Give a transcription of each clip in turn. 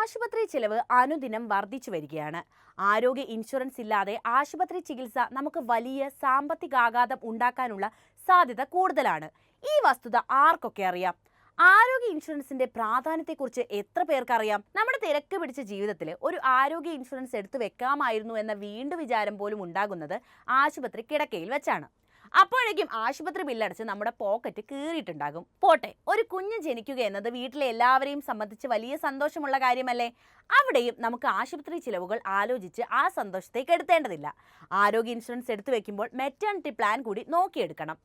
ആശുപത്രി ചെലവ് അനുദിനം വർദ്ധിച്ചു വരികയാണ്. ആരോഗ്യ ഇൻഷുറൻസ് ഇല്ലാതെ ആശുപത്രി ചികിത്സ നമുക്ക് വലിയ സാമ്പത്തികാഘാതം ഉണ്ടാക്കാനുള്ള സാധ്യത കൂടുതലാണ്. ഈ വസ്തുത ആർക്കൊക്കെ അറിയാം? ആരോഗ്യ ഇൻഷുറൻസിന്റെ പ്രാധാന്യത്തെക്കുറിച്ച് എത്ര പേർക്കറിയാം? നമ്മുടെ തിരക്ക് പിടിച്ച ജീവിതത്തിൽ ഒരു ആരോഗ്യ ഇൻഷുറൻസ് എടുത്തു വെക്കാമായിരുന്നു എന്ന വീണ്ടും വിചാരം പോലും ഉണ്ടാകുന്നത് ആശുപത്രി കിടക്കയിൽ വെച്ചാണ്. അപ്പോഴേക്കും ആശുപത്രി ബില്ലടച്ച് നമ്മുടെ പോക്കറ്റ് കീറിയിട്ടുണ്ടാകും. പോട്ടെ ഒരു കുഞ്ഞ് ജനിക്കുക എന്നത് വീട്ടിലെ എല്ലാവരെയും സംബന്ധിച്ച് വലിയ സന്തോഷമുള്ള കാര്യമല്ലേ? അവിടെയും നമുക്ക് ആശുപത്രി ചിലവുകൾ ആലോചിച്ച് ആ സന്തോഷത്തേക്ക് എടുത്തേണ്ടതില്ല. ആരോഗ്യ ഇൻഷുറൻസ് എടുത്തു വെക്കുമ്പോൾ മെറ്റേണിറ്റി പ്ലാൻ കൂടി നോക്കിയെടുക്കണം.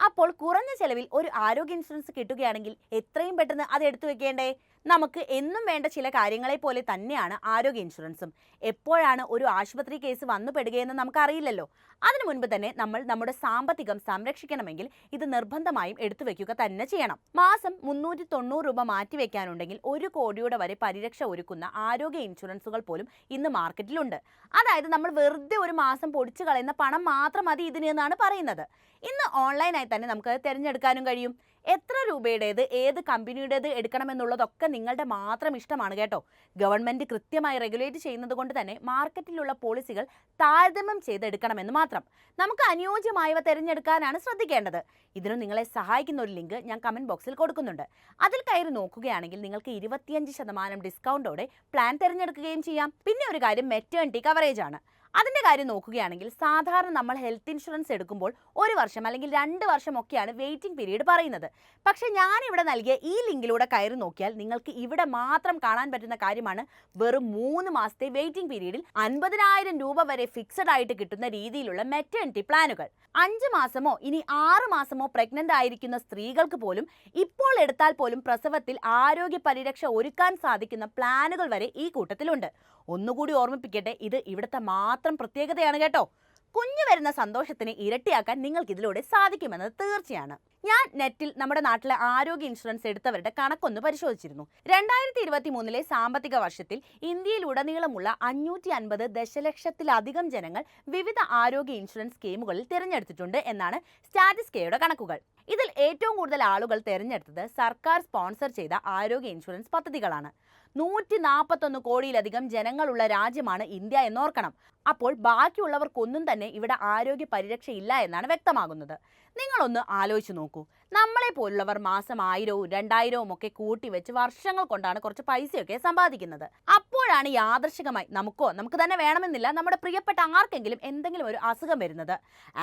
അപ്പോൾ കുറഞ്ഞ ചെലവിൽ ഒരു ആരോഗ്യ ഇൻഷുറൻസ് കിട്ടുകയാണെങ്കിൽ എത്രയും പെട്ടെന്ന് അത് എടുത്തു വെക്കേണ്ടേ? നമുക്ക് എന്നും വേണ്ട ചില കാര്യങ്ങളെ പോലെ തന്നെയാണ് ആരോഗ്യ ഇൻഷുറൻസും. എപ്പോഴാണ് ഒരു ആശുപത്രി കേസ് വന്നു പെടുകയെന്ന് നമുക്കറിയില്ലല്ലോ. അതിനു മുൻപ് തന്നെ നമ്മൾ നമ്മുടെ സാമ്പത്തികം സംരക്ഷിക്കണമെങ്കിൽ ഇത് നിർബന്ധമായും എടുത്തു വെക്കുക തന്നെ ചെയ്യണം. മാസം മുന്നൂറ്റി തൊണ്ണൂറ് രൂപ മാറ്റിവെക്കാനുണ്ടെങ്കിൽ ഒരു കോടിയുടെ വരെ പരിരക്ഷ ഒരുക്കുന്ന ആരോഗ്യ ഇൻഷുറൻസുകൾ പോലും ഇന്ന് മാർക്കറ്റിലുണ്ട്. അതായത് നമ്മൾ വെറുതെ ഒരു മാസം പൊടിച്ചു കളയുന്ന പണം മാത്രം മതി ഇതിന് എന്നാണ് പറയുന്നത്. ഇന്ന് ഓൺലൈനായി തന്നെ നമുക്ക് തിരഞ്ഞെടുക്കാനും കഴിയും. എത്ര രൂപയുടേത് ഏത് കമ്പനിയുടേത് എടുക്കണമെന്നുള്ളതൊക്കെ നിങ്ങളുടെ മാത്രം ഇഷ്ടമാണ് കേട്ടോ. ഗവൺമെന്റ് കൃത്യമായി റെഗുലേറ്റ് ചെയ്യുന്നത് കൊണ്ട് തന്നെ മാർക്കറ്റിലുള്ള പോളിസികൾ താരതമ്യം ചെയ്തെടുക്കണമെന്ന് മാത്രം. നമുക്ക് അനുയോജ്യമായവ തിരഞ്ഞെടുക്കാനാണ് ശ്രദ്ധിക്കേണ്ടത്. ഇതിനും നിങ്ങളെ സഹായിക്കുന്ന ഒരു ലിങ്ക് ഞാൻ കമന്റ് ബോക്സിൽ കൊടുക്കുന്നുണ്ട്. അതിൽ കയറി നോക്കുകയാണെങ്കിൽ നിങ്ങൾക്ക് ഇരുപത്തിയഞ്ച് ശതമാനം ഡിസ്കൗണ്ടോടെ പ്ലാൻ തിരഞ്ഞെടുക്കുകയും ചെയ്യാം. പിന്നെ ഒരു കാര്യം മെറ്റേണിറ്റി കവറേജ് ആണ്. അതിന്റെ കാര്യം നോക്കുകയാണെങ്കിൽ സാധാരണ നമ്മൾ ഹെൽത്ത് ഇൻഷുറൻസ് എടുക്കുമ്പോൾ ഒരു വർഷം അല്ലെങ്കിൽ രണ്ട് വർഷം ഒക്കെയാണ് വെയിറ്റിംഗ് പീരീഡ് പറയുന്നത്. പക്ഷേ ഞാൻ ഇവിടെ നൽകിയ ഈ ലിങ്കിലൂടെ കയറി നോക്കിയാൽ നിങ്ങൾക്ക് ഇവിടെ മാത്രം കാണാൻ പറ്റുന്ന കാര്യമാണ് വെറും മൂന്ന് മാസത്തെ വെയിറ്റിംഗ് പീരീഡിൽ അൻപതിനായിരം രൂപ വരെ ഫിക്സഡ് ആയിട്ട് കിട്ടുന്ന രീതിയിലുള്ള മെറ്റേണിറ്റി പ്ലാനുകൾ അഞ്ച് മാസമോ ഇനി ആറ് മാസമോ പ്രഗ്നന്റ് ആയിരിക്കുന്ന സ്ത്രീകൾക്ക് പോലും ഇപ്പോൾ എടുത്താൽ പോലും പ്രസവത്തിൽ ആരോഗ്യ പരിരക്ഷ ഒരുക്കാൻ സാധിക്കുന്ന പ്ലാനുകൾ വരെ ഈ കൂട്ടത്തിലുണ്ട്. ഒന്നുകൂടി ഓർമ്മിപ്പിക്കട്ടെ ഇത് ഇവിടുത്തെ മാത്രം പ്രത്യേകതയാണ് കേട്ടോ. കുഞ്ഞു വരുന്ന സന്തോഷത്തിന് ഇരട്ടിയാക്കാൻ നിങ്ങൾക്ക് ഇതിലൂടെ സാധിക്കുമെന്നത് തീർച്ചയാണ്. ഞാൻ നെറ്റിൽ നമ്മുടെ നാട്ടിലെ ആരോഗ്യ ഇൻഷുറൻസ് എടുത്തവരുടെ കണക്കൊന്ന് പരിശോധിച്ചിരുന്നു. രണ്ടായിരത്തി ഇരുപത്തി മൂന്നിലെ സാമ്പത്തിക വർഷത്തിൽ ഇന്ത്യയിലുടനീളമുള്ള അഞ്ഞൂറ്റി അൻപത് ദശലക്ഷത്തിലധികം ജനങ്ങൾ വിവിധ ആരോഗ്യ ഇൻഷുറൻസ് സ്കീമുകളിൽ തിരഞ്ഞെടുത്തിട്ടുണ്ട് എന്നാണ് സ്റ്റാറ്റിസ് കെയുടെ കണക്കുകൾ. ഇതിൽ ഏറ്റവും കൂടുതൽ ആളുകൾ തിരഞ്ഞെടുത്തത് സർക്കാർ സ്പോൺസർ ചെയ്ത ആരോഗ്യ ഇൻഷുറൻസ് പദ്ധതികളാണ്. നൂറ്റി നാൽപ്പത്തൊന്ന് കോടിയിലധികം ജനങ്ങളുള്ള രാജ്യമാണ് ഇന്ത്യ എന്നോർക്കണം. അപ്പോൾ ബാക്കിയുള്ളവർക്കൊന്നും തന്നെ ഇവിടെ ആരോഗ്യ പരിരക്ഷയില്ല എന്നാണ് വ്യക്തമാകുന്നത്. നിങ്ങളൊന്ന് ആലോചിച്ചു നോക്കൂ. നമ്മളെ പോലുള്ളവർ മാസം ആയിരവും രണ്ടായിരവും ഒക്കെ കൂട്ടി വെച്ച് വർഷങ്ങൾ കൊണ്ടാണ് കുറച്ച് പൈസയൊക്കെ സമ്പാദിക്കുന്നത്. അപ്പോഴാണ് യാദർശികമായി നമുക്കോ നമുക്ക് തന്നെ വേണമെന്നില്ല നമ്മുടെ പ്രിയപ്പെട്ട ആർക്കെങ്കിലും എന്തെങ്കിലും ഒരു അസുഖം വരുന്നത്.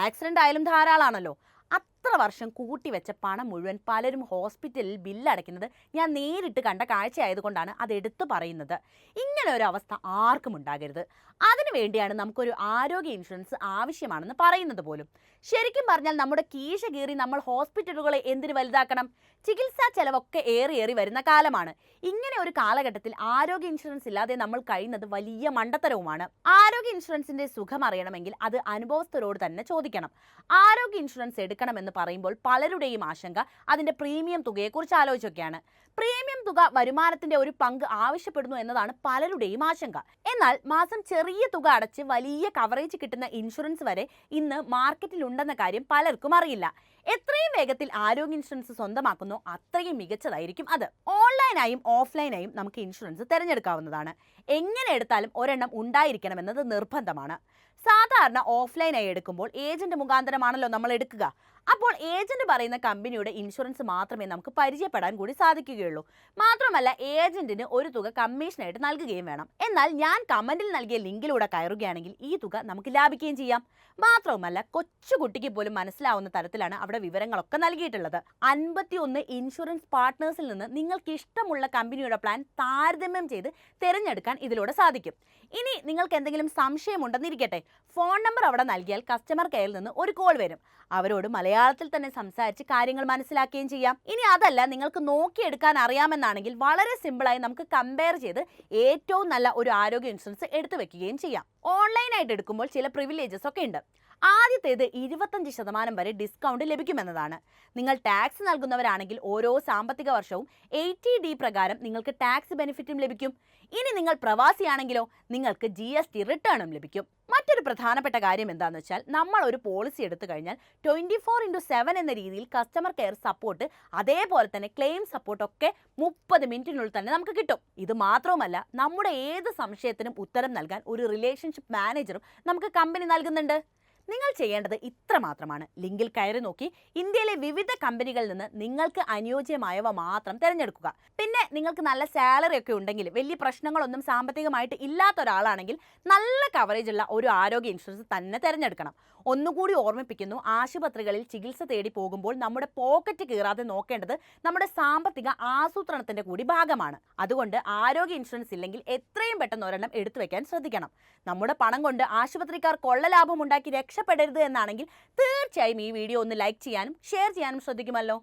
ആക്സിഡന്റ് ആയാലും ധാരാളമാണല്ലോ അത്ര വർഷം കൂട്ടി വെച്ച പണം മുഴുവൻ പലരും ഹോസ്പിറ്റലിൽ ബില്ലടയ്ക്കുന്നത് ഞാൻ നേരിട്ട് കണ്ട കാഴ്ചയായതുകൊണ്ടാണ് അത് എടുത്തു പറയുന്നത്. ഇങ്ങനെ ഒരു അവസ്ഥ ആർക്കും ഉണ്ടാകരുത്. അതിനു വേണ്ടിയാണ് നമുക്കൊരു ആരോഗ്യ ഇൻഷുറൻസ് ആവശ്യമാണെന്ന് പറയുന്നത് പോലും. ശരിക്കും പറഞ്ഞാൽ നമ്മുടെ കീശ കീറി നമ്മൾ ഹോസ്പിറ്റലുകളെ എന്തിനു വലുതാക്കണം? ചികിത്സാ ചെലവൊക്കെ ഏറി ഏറി വരുന്ന കാലമാണ്. ഇങ്ങനെ ഒരു കാലഘട്ടത്തിൽ ആരോഗ്യ ഇൻഷുറൻസ് ഇല്ലാതെ നമ്മൾ കഴിയുന്നത് വലിയ മണ്ടത്തരവുമാണ്. ആരോഗ്യ ഇൻഷുറൻസിന്റെ സുഖം അറിയണമെങ്കിൽ അത് അനുഭവസ്ഥരോട് തന്നെ ചോദിക്കണം. ആരോഗ്യ ഇൻഷുറൻസ് എടുക്കണമെന്ന് പറയുമ്പോൾ പലരുടെയും ആശങ്ക അതിന്റെ പ്രീമിയം തുകയെക്കുറിച്ച് ആലോചിച്ചൊക്കെയാണ്. പ്രീമിയം തുക വരുമാനത്തിന്റെ ഒരു പങ്ക് ആവശ്യപ്പെടുന്നു എന്നതാണ് പലരുടെയും ആശങ്ക. എന്നാൽ മാസം ചെറിയ തുക അടച്ച് വലിയ കവറേജ് കിട്ടുന്ന ഇൻഷുറൻസ് വരെ ഇന്ന് മാർക്കറ്റിലുണ്ടെന്ന കാര്യം പലർക്കും അറിയില്ല. എത്രയും വേഗത്തിൽ ആരോഗ്യ ഇൻഷുറൻസ് സ്വന്തമാക്കുന്നോ അത്രയും മികച്ചതായിരിക്കും അത്. ഓൺലൈനായും ഓഫ്ലൈനായും നമുക്ക് ഇൻഷുറൻസ് തിരഞ്ഞെടുക്കാവുന്നതാണ്. എങ്ങനെ എടുത്താലും ഒരെണ്ണം ഉണ്ടായിരിക്കണമെന്നത് നിർബന്ധമാണ്. സാധാരണ ഓഫ്ലൈനായി എടുക്കുമ്പോൾ ഏജന്റ് മുഖാന്തരമാണല്ലോ നമ്മൾ എടുക്കുക. അപ്പോൾ ഏജന്റ് പറയുന്ന കമ്പനിയുടെ ഇൻഷുറൻസ് മാത്രമേ നമുക്ക് പരിചയപ്പെടാൻ കൂടി സാധിക്കുകയുള്ളൂ. മാത്രമല്ല ഏജന്റിന് ഒരു തുക കമ്മീഷനായിട്ട് നൽകുകയും വേണം. എന്നാൽ ഞാൻ കമന്റിൽ നൽകിയ ലിങ്കിലൂടെ കയറുകയാണെങ്കിൽ ഈ തുക നമുക്ക് ലാഭിക്കുകയും ചെയ്യാം. മാത്രവുമല്ല കൊച്ചുകുട്ടിക്ക് പോലും മനസ്സിലാവുന്ന തരത്തിലാണ് അവിടെ വിവരങ്ങളൊക്കെ നൽകിയിട്ടുള്ളത്. അൻപത്തിയൊന്ന് ഇൻഷുറൻസ് പാർട്ട്നേഴ്സിൽ നിന്ന് നിങ്ങൾക്ക് ഇഷ്ടമുള്ള കമ്പനിയുടെ പ്ലാൻ താരതമ്യം ചെയ്ത് തിരഞ്ഞെടുക്കാൻ ഇതിലൂടെ സാധിക്കും. ഇനി നിങ്ങൾക്ക് എന്തെങ്കിലും സംശയമുണ്ടെന്നിരിക്കട്ടെ ഫോൺ നമ്പർ അവിടെ നൽകിയാൽ കസ്റ്റമർ കെയറിൽ നിന്ന് ഒരു കോൾ വരും. അവരോട് മലയാളത്തിൽ തന്നെ സംസാരിച്ച് കാര്യങ്ങൾ മനസ്സിലാക്കുകയും ചെയ്യാം. ഇനി അതല്ല നിങ്ങൾക്ക് നോക്കിയെടുക്കാൻ അറിയാമെന്നാണെങ്കിൽ വളരെ സിമ്പിളായി നമുക്ക് കമ്പയർ ചെയ്ത് ഏറ്റവും നല്ല ഒരു ആരോഗ്യ ഇൻഷുറൻസ് എടുത്തു വെക്കുകയും ചെയ്യാം. ഓൺലൈനായിട്ട് എടുക്കുമ്പോൾ ചില പ്രിവിലേജസ് ഒക്കെ ഉണ്ട്. ആദ്യത്തേത് ഇരുപത്തഞ്ച് ശതമാനം വരെ ഡിസ്കൗണ്ട് ലഭിക്കുമെന്നതാണ്. നിങ്ങൾ ടാക്സ് നൽകുന്നവരാണെങ്കിൽ ഓരോ സാമ്പത്തിക വർഷവും എയ്റ്റി ഡി പ്രകാരം നിങ്ങൾക്ക് ടാക്സ് ബെനിഫിറ്റും ലഭിക്കും. ഇനി നിങ്ങൾ പ്രവാസിയാണെങ്കിലോ നിങ്ങൾക്ക് ജി എസ് ടി റിട്ടേണും ലഭിക്കും. മറ്റൊരു പ്രധാനപ്പെട്ട കാര്യം എന്താണെന്ന് വെച്ചാൽ നമ്മൾ ഒരു പോളിസി എടുത്തു കഴിഞ്ഞാൽ ട്വന്റി ഫോർ ഇന്റു സെവൻ എന്ന രീതിയിൽ കസ്റ്റമർ കെയർ സപ്പോർട്ട് അതേപോലെ തന്നെ ക്ലെയിം സപ്പോർട്ട് ഒക്കെ മുപ്പത് മിനിറ്റിനുള്ളിൽ തന്നെ നമുക്ക് കിട്ടും. ഇത് മാത്രവുമല്ല നമ്മുടെ ഏത് സംശയത്തിനും ഉത്തരം നൽകാൻ ഒരു റിലേഷൻഷിപ്പ് മാനേജറും നമുക്ക് കമ്പനി നൽകുന്നുണ്ട്. നിങ്ങൾ ചെയ്യേണ്ടത് ഇത്ര മാത്രമാണ്. ലിങ്കിൽ കയറി നോക്കി ഇന്ത്യയിലെ വിവിധ കമ്പനികളിൽ നിന്ന് നിങ്ങൾക്ക് അനുയോജ്യമായവ മാത്രം തിരഞ്ഞെടുക്കുക. പിന്നെ നിങ്ങൾക്ക് നല്ല സാലറി ഒക്കെ ഉണ്ടെങ്കിൽ വലിയ പ്രശ്നങ്ങളൊന്നും സാമ്പത്തികമായിട്ട് ഇല്ലാത്ത ഒരാളാണെങ്കിൽ നല്ല കവറേജ് ഉള്ള ഒരു ആരോഗ്യ ഇൻഷുറൻസ് തന്നെ തിരഞ്ഞെടുക്കണം. ഒന്നുകൂടി ഓർമ്മിപ്പിക്കുന്നു ആശുപത്രികളിൽ ചികിത്സ തേടി പോകുമ്പോൾ നമ്മുടെ പോക്കറ്റ് കീറാതെ നോക്കേണ്ടത് നമ്മുടെ സാമ്പത്തിക ആസൂത്രണത്തിന്റെ കൂടി ഭാഗമാണ്. അതുകൊണ്ട് ആരോഗ്യ ഇൻഷുറൻസ് ഇല്ലെങ്കിൽ എത്രയും പെട്ടെന്ന് ഒരെണ്ണം എടുത്തു വെക്കാൻ ശ്രദ്ധിക്കണം. നമ്മുടെ പണം കൊണ്ട് ആശുപത്രിക്കാർ കൊള്ള ലാഭം ഉണ്ടാക്കി രക്ഷപ്പെടരുത് എന്നാണെങ്കിൽ തീർച്ചയായും ഈ വീഡിയോ ഒന്ന് ലൈക്ക് ചെയ്യാനും ഷെയർ ചെയ്യാനും ശ്രദ്ധിക്കുമല്ലോ.